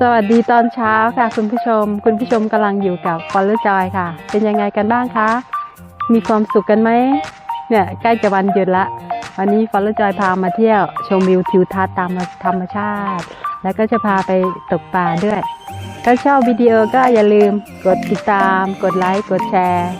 สวัสดีตอนเช้าค่ะคุณผู้ชม คุณผู้ชมกำลังอยู่กับฟอลเลอร์จอยค่ะ เป็นยังไงกันบ้างคะ มีความสุขกันไหมเนี่ยใกล้จะวันหยุดละ วันนี้ฟอลเลอร์จอยพามาเที่ยว ชมวิวทิวทัศน์ตามธรรมชาติ แล้วก็จะพาไปตกปลาด้วย ถ้าชอบวิดีโอก็อย่าลืมกดติดตาม กดไลค์ กดแชร์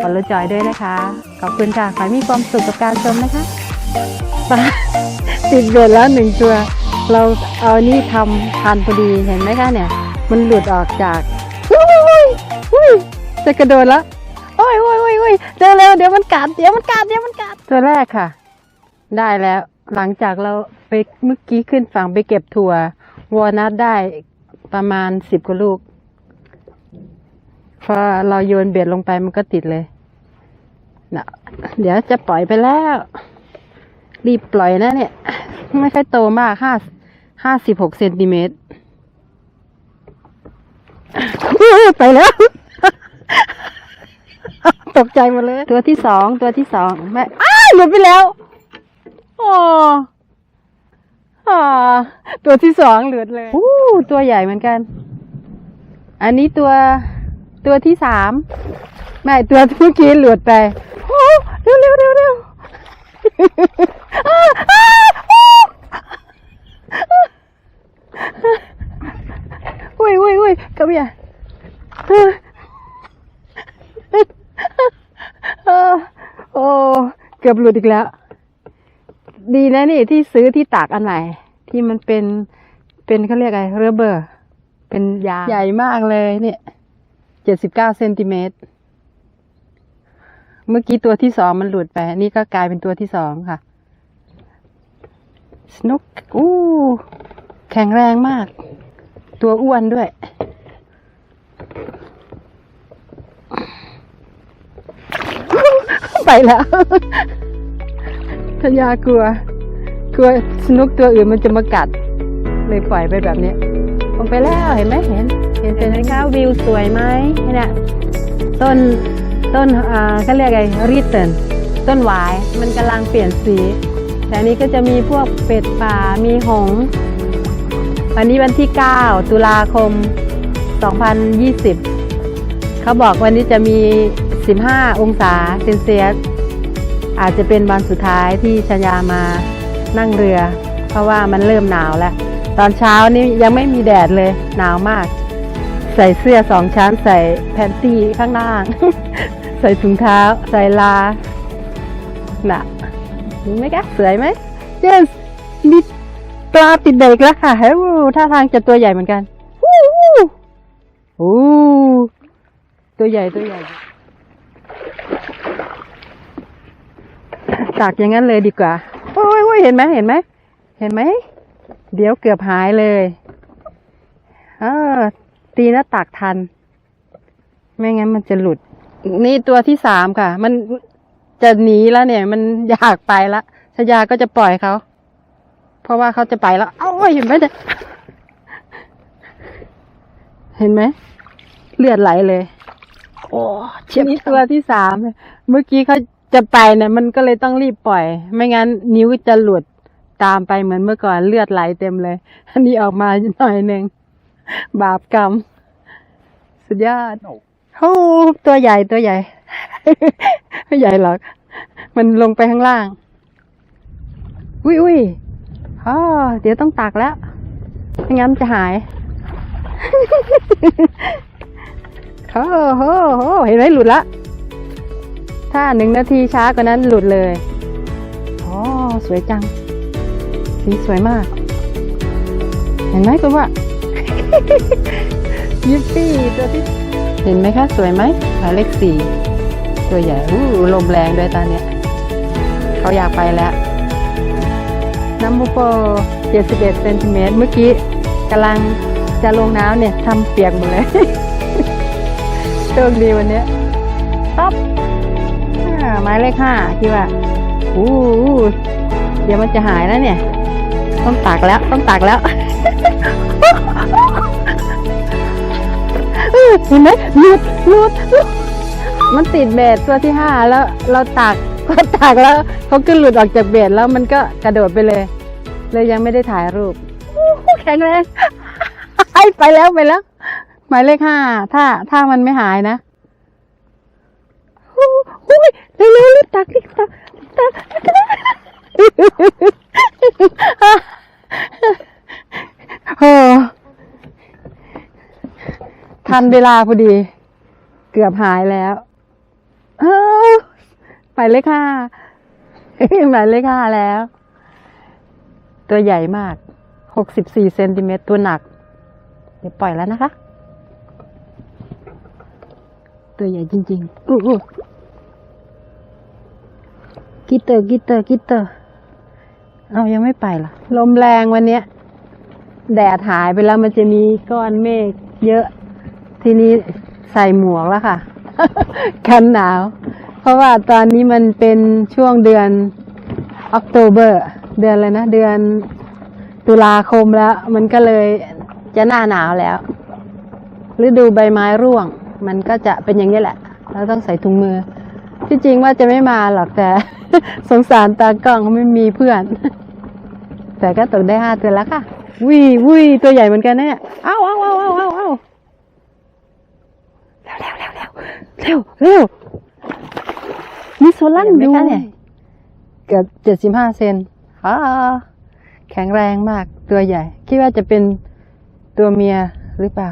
ฟอลเลอร์จอยด้วยนะคะ ขอบคุณค่ะขอให้มีความสุขกับการชมนะคะปลาติดเบ็ดแล้วหนึ่งตัว เราเอานี่ทำทันพอดีเห็นไหมคะเนี่ย มันหลุดออกจากอุ้ยอุ้ยอุ้ยจะกระโดดแล้วโอ้ยโอ้ยโอ้ยโอ้ยเร็วเร็วเดี๋ยวมันกัดเดี๋ยวมันกัดเดี๋ยวมันกัดตัวแรกค่ะ ได้แล้ว หลังจากเราไปเมื่อกี้ขึ้นฝั่งไปเก็บถั่ววอลนัทได้ประมาณสิบกว่าลูกพอเราโยนเบ็ดลงไปมันก็ติดเลยนะเดี๋ยวจะปล่อยไปแล้ว รีบปล่อยนะเนี่ย ไม่ค่อยโตมากห้า ห้าสิบหกเซนติเมตรไปแล้ว ตกใจหมดเลย ตัวที่สองตัวที่สองแม่อ้ายหลุดไปแล้วโอ้อาตัวที่สองหลุดเลยอู้ตัวใหญ่เหมือนกัน อันนี้ตัวตัวที่สามไม่ตัวเมื่อกี้หลุดไปโอ้เร็วเร็วเร็วเร็ว อุ้ย อุ้ยอุ้ยกระเบียเออเออโอ้เกือบหลุดอีกแล้ว ดีนะนี่ที่ซื้อที่ตากอันใหม่ที่มันเป็นเป็นเขาเรียกอะไรเรเบอร์ เป็นยางใหญ่มากเลยเนี่ยเจ็ดสิบเก้าเซนติเมตรเมื่อกี้ตัวที่สองมันหลุดไป นี่ก็กลายเป็นตัวที่สองค่ะ สนุก อู้ แข็งแรงมาก ตัวอ้วนด้วย ไปแล้วทยากลัว กลัวสนุกตัวอื่นมันจะมากัด เลยปล่อยไปแบบนี้ลงไปแล้วเห็นไหมเห็น เห็นเป็นไหมคะวิวสวยไหมเนี่ยต้นต้นอ่าเขาเรียกไงรีเตินต้นหวายมันกำลังเปลี่ยนสีแต่อันนี้ก็จะมีพวกเป็ดป่ามีหง วันนี้วันที่ 9 ตุลาคม 2020 เขาบอกวันนี้จะมี 15 องศาเซนเซียส อาจจะเป็นวันสุดท้ายที่ชายามานั่งเรือ เพราะว่ามันเริ่มหนาวแล้ว ตอนเช้านี่ยังไม่มีแดดเลยหนาวมาก ใส่เสื้อสองชั้นใส่แพนตี้ข้างล่าง ใส่ถุงเท้า ใส่ลาน่ะเห็นไหมคะสวยไหมเจนส์มีปลาติดเด็กแล้วค่ะเฮ้ยท่าทางจะตัวใหญ่เหมือนกันโอ้ตัวใหญ่ตัวใหญ่ ตากอย่างนั้นเลยดีกว่า โอ้ยโอ้ยเห็นไหมเห็นไหม เห็นไหม เดี๋ยวเกือบหายเลย เออ ตีหน้าตากทัน ไม่งั้นมันจะหลุด นี่ตัวที่สามค่ะ มันจะหนีแล้วเนี่ย มันอยากไปละชายาก็จะปล่อยเขา เพราะว่าเขาจะไปแล้ว เอ้าเห็นไหมเนี่ยเห็นไหม เลือดไหลเลย โอ้เฉียบนี่ตัวที่สาม เมื่อกี้เขา จะไปเนี่ยมันก็เลยต้องรีบปล่อย ไม่งั้นนิ้วจะหลุดตามไปเหมือนเมื่อก่อนเลือดไหลเต็มเลยอันนี้ออกมาหน่อยหนึ่งบาปกรรม สุดยอดโอ้ตัวใหญ่ตัวใหญ่ ไม่ใหญ่หรอก มันลงไปข้างล่าง อุ้ยอุ้ยอ๋อเดี๋ยวต้องตักแล้วไม่งั้นมันจะหายโอ้โหโหเห็นไหมหลุดละ ถ้าหนึ่งนาทีช้ากว่านั้นหลุดเลยอ๋อสวยจัง สีสวยมาก เห็นไหมคุณว่า ยิปปี้ตัวที่เห็นไหมคะ สวยไหมหมายเลขสี่ตัวใหญ่อู้ลมแรงด้วยตอนเนี้ยเขาอยากไปแล้วน้ำมูโป71เซนติเมตรเมื่อกี้กำลังจะลงน้ำเนี่ยทำเปียกหมดเลยโชคดีวันเนี้ยต๊อปาหมายเลขห้าคิดว่าอู้เดี๋ยวมันจะหายแล้วเนี่ย ต้องตักแล้ว ต้องตักแล้วเห็นไหมหลุดหลุดมันติดเบ็ดตัวที่ห้าแล้วเราตักพอตักแล้วเขาก็หลุดออกจากเบ็ดแล้วมันก็กระโดดไปเลย เลยยังไม่ได้ถ่ายรูปแข็งแรงไปแล้วไปแล้ว หมายเลขห้าถ้าถ้ามันไม่หายนะ เร็วเร็วรีบตักรีบตักตักเออทันเวลาพอดี เกือบหายแล้วเออหมายเลขห้าหมายเลขห้าแล้ว ตัวใหญ่มากหกสิบสี่เซนติเมตรตัวหนัก เดี๋ยวปล่อยแล้วนะคะ ตัวใหญ่จริงๆอู้อู้ กิเตอร์กิเตอร์กิเตอร์เอายังไม่ไปล่ะลมแรงวันเนี้ย แดดหายไปแล้วมันจะมีก้อนเมฆเยอะ ทีนี้ใส่หมวกแล้วค่ะ กันหนาว เพราะว่าตอนนี้มันเป็นช่วงเดือนออกโตเบอร์เดือนอะไรนะ เดือนตุลาคมแล้ว มันก็เลยจะหน้าหนาวแล้วฤดูใบไม้ร่วง มันก็จะเป็นอย่างนี้แหละ เราต้องใส่ถุงมือ ที่จริงว่าจะไม่มาหรอกแต่ สงสารตากล้องเขาไม่มีเพื่อน แต่ก็ตกได้ห้าตัวแล้วค่ะวิวิตัวใหญ่เหมือนกันนะเนี่ยเอ้าเอ้าเอ้าเอ้าเอ้าเอ้าเร็วเร็วเร็วเร็วเร็วมีโซลันอยู่เนี่ยเกือบเจ็ดสิบห้าเซนฮ่าแข็งแรงมากตัวใหญ่ คิดว่าจะเป็นตัวเมียหรือเปล่า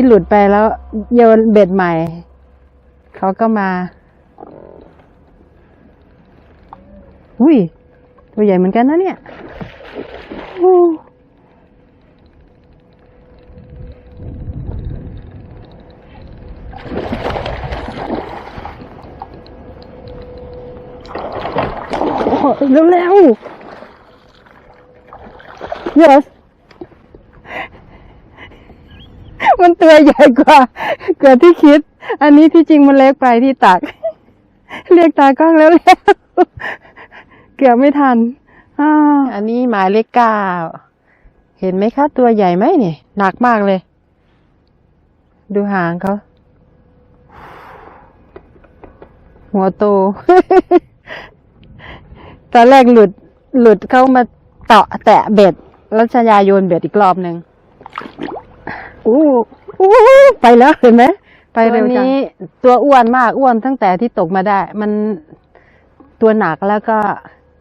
ที่หลุดไปแล้วโยนเบ็ดใหม่ เขาก็มา อุ้ย ตัวใหญ่เหมือนกันนะเนี่ยอู้โอ้โหเร็วๆ yes มัน ตัวใหญ่กว่าเกิดที่คิด อันนี้ที่จริงมันเล็กไปที่ตัก เรียกตากล้องแล้วแล้วเกือบไม่ทันอาอันนี้หมายเลขเก้าเห็นไหมคะ ตัวใหญ่ไหมเนี่ยหนักมากเลย ดูหางเขาหัวโต ตอนแรกหลุดหลุดเข้ามาเตาะแตะเบ็ด แล้วชายาโยนเบ็ดอีกรอบหนึ่งอู้ อู้ไปแล้วเห็นไหมไปเร็วจังนี้ตัวอ้วนมากอ้วนตั้งแต่ที่ตกมาได้ มันตัวหนักแล้วก็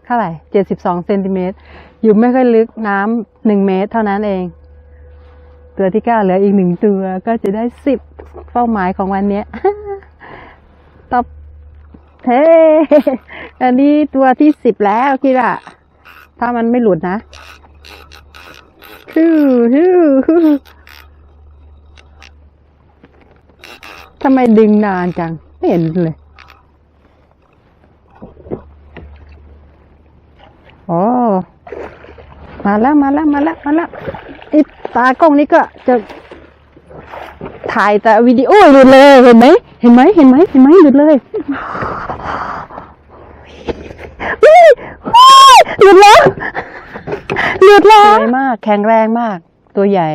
เท่าไหร่เจ็ดสิบสองเซนติเมตรอยู่ไม่ค่อยลึกน้ำหนึ่งเมตร เท่านั้นเอง ตัวที่เก้าเหลืออีกหนึ่งตัวก็จะได้สิบเป้าหมายของวันนี้ตบเฮ้อันนี้ตัวที่สิบแล้วคิดว่าถ้ามันไม่หลุดนะฮู้ฮู้ฮู้ ทำไมดึงนานจัง ไม่เห็นเลยโอ้มาแล้วมาแล้วมาแล้วมาแล้วไอ้ตากล้องนี้ก็จะถ่ายแต่วิดีโอหลุดเลยเห็นไหมเห็นไหมเห็นไหมเห็นไหมหลุดเลยเฮ้ยเฮ้ยหลุดแล้วหลุดแล้วสวยมาก แข็งแรงมาก ตัวใหญ่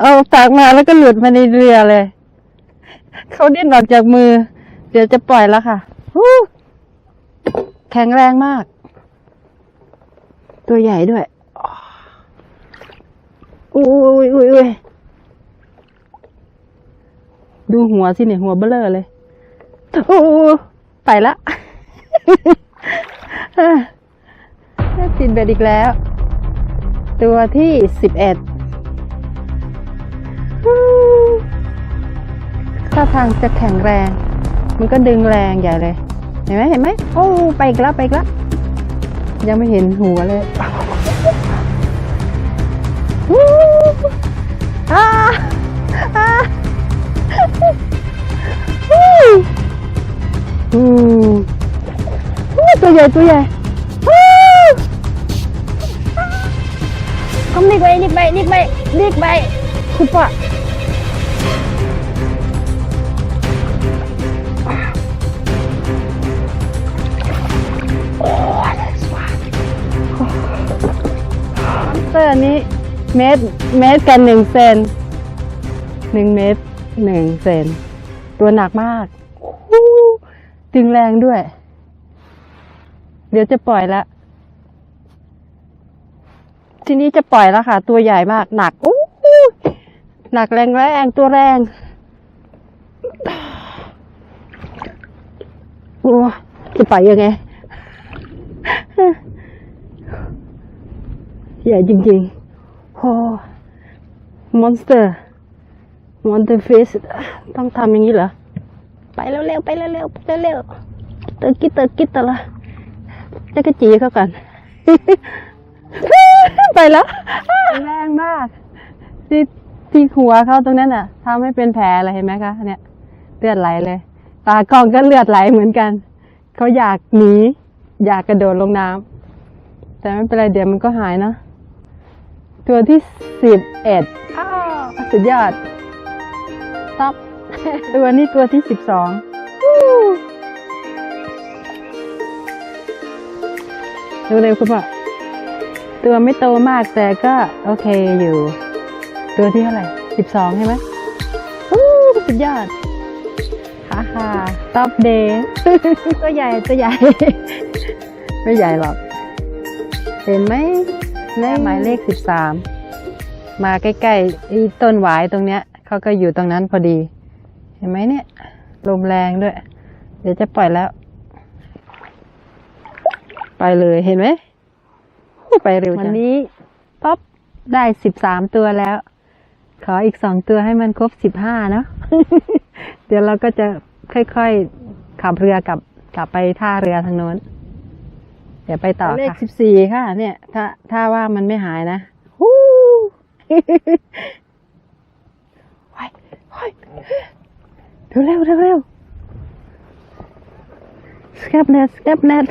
เอาตากมาแล้วก็หลุดมาในเรือเลย เขาดิ้นออกจากมือ เดี๋ยวจะปล่อยแล้วค่ะแข็งแรงมาก ตัวใหญ่ด้วยอุ้ยอุ้ยอุ้ยดูหัวสิเนี่ยหัวเบลอเลยโอ้ไปละติดเบ็ดอีกแล้ว ตัวที่สิบเอ็ด ท่าทางจะแข็งแรง มันก็ดึงแรงใหญ่เลย เห็นไหมเห็นไหมโอ้ ไปอีกแล้วไปอีกแล้วยังไม่เห็นหัวเลยวู้อาอาวู้วู้ตัวใหญ่ตัวใหญ่วู้ก็นิกไปนิกไปนิกไปนิกไปคุณป่ะ อร์อันนี้เมตรเมตรกันหนึ่งเซนหนึ่งเมตรหนึ่งเซนตัวหนักมากฮู้ดึงแรงด้วย เดี๋ยวจะปล่อยละทีนี้จะปล่อยแล้วค่ะ ตัวใหญ่มาก หนักอู้หูหนักแรงแรงตัวแรงโอ้จะปล่อยยังไง ใหญ่จริงๆโอ้มอนสเตอร์มอนเตอร์ฟิสต้องทำอย่างนี้เหรอ ไปเร็วๆ ไปเร็วๆ ไปเร็วๆเตอร์กิเตอร์กิดตะละจะกระจีเขาก่อนไปแล้วแรงมาก ที่ที่หัวเขาตรงนั้นอะทำให้เป็นแผลอะไรเห็นไหมคะ เนี่ยเลือดไหลเลย ตากล้องก็เลือดไหลเหมือนกัน เขาอยากหนี อยากกระโดดลงน้ำแต่ไม่เป็นไรเดี๋ยวมันก็หายเนะ ตัวที่สิบเอ็ดอ้าวสุดยอดท็อปตัวนี้ตัวที่สิบสองเร็วๆคุณพ่อตัวไม่โตมากแต่ก็โอเคอยู่ ตัวที่เท่าไหร่สิบสองใช่ไหมอู้สุดยอดฮ่าฮ่าท็อปเดย์ตัวใหญ่ตัวใหญ่ ไม่ใหญ่หรอก เห็นไหม เลขหมายเลขสิบสามมาใกล้ๆไอ้ต้นหวายตรงเนี้ยเขาก็อยู่ตรงนั้นพอดี เห็นไหมเนี่ยลมแรงด้วย เดี๋ยวจะปล่อยแล้ว ไปเลยเห็นไหมไปเร็วจังวันนี้ป๊อปได้สิบสามตัวแล้ว ขออีกสองตัวให้มันครบสิบห้าเนาะเดี๋ยวเราก็จะค่อยๆขับเรือกลับกลับไปท่าเรือทางโน้น เดี๋ยวไปต่อค่ะเลขสิบสี่ค่ะ เนี่ย ถ้าถ้าว่ามันไม่หายนะฮู้ไปไปเร็วเร็วเร็วเร็วสแคปเน็ตสแคปเน็ต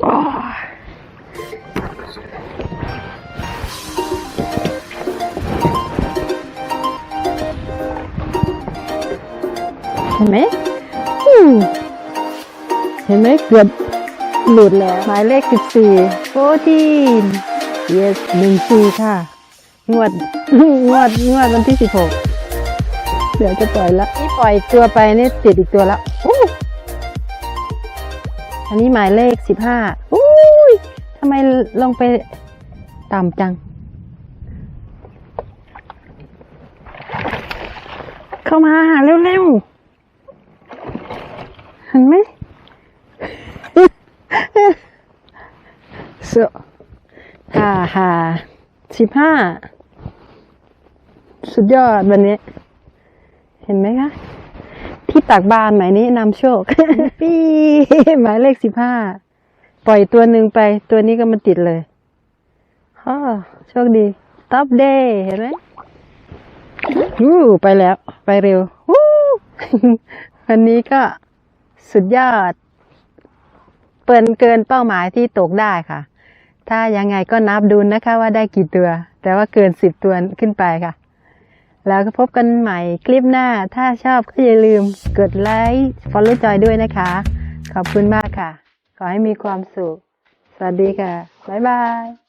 เห็นไหมเห็นไหมเกือบหลุดแล้วหมายเลขสิบสี่โฟทีน yes หนึ่งสี่ค่ะ งวด งวด งวดวันที่สิบหกเดี๋ยวจะปล่อยละนี่ปล่อยตัวไปนี่ติดอีกตัวล้วอู้อันนี้หมายเลขสิบห้าอุ้ยทำไมลงไปต่ำจัง เข้ามาเร็วๆ เห็นไหมสุฮ่าฮ่าสิบห้าสุดยอดวันนี้ เห็นไหมคะ ที่ตักบานหมายนี้นำโชค ปี้หมายเลขสิบห้าปล่อยตัวหนึ่งไป ตัวนี้ก็มาติดเลยฮ่อโชคดีท็อปเดย์เห็นไหมวู้ไปแล้ว ไปเร็ววู้วันนี้ก็ สุดยอด เปินเกินเป้าหมายที่ตกได้ค่ะ ถ้ายังไงก็นับดูนะคะว่าได้กี่ตัว แต่ว่าเกินสิบตัวขึ้นไปค่ะ แล้วก็พบกันใหม่คลิปหน้า ถ้าชอบก็อย่าลืมกดไลค์ follow จอยด้วยนะคะ ขอบคุณมากค่ะ ขอให้มีความสุข สวัสดีค่ะ บ๊ายบาย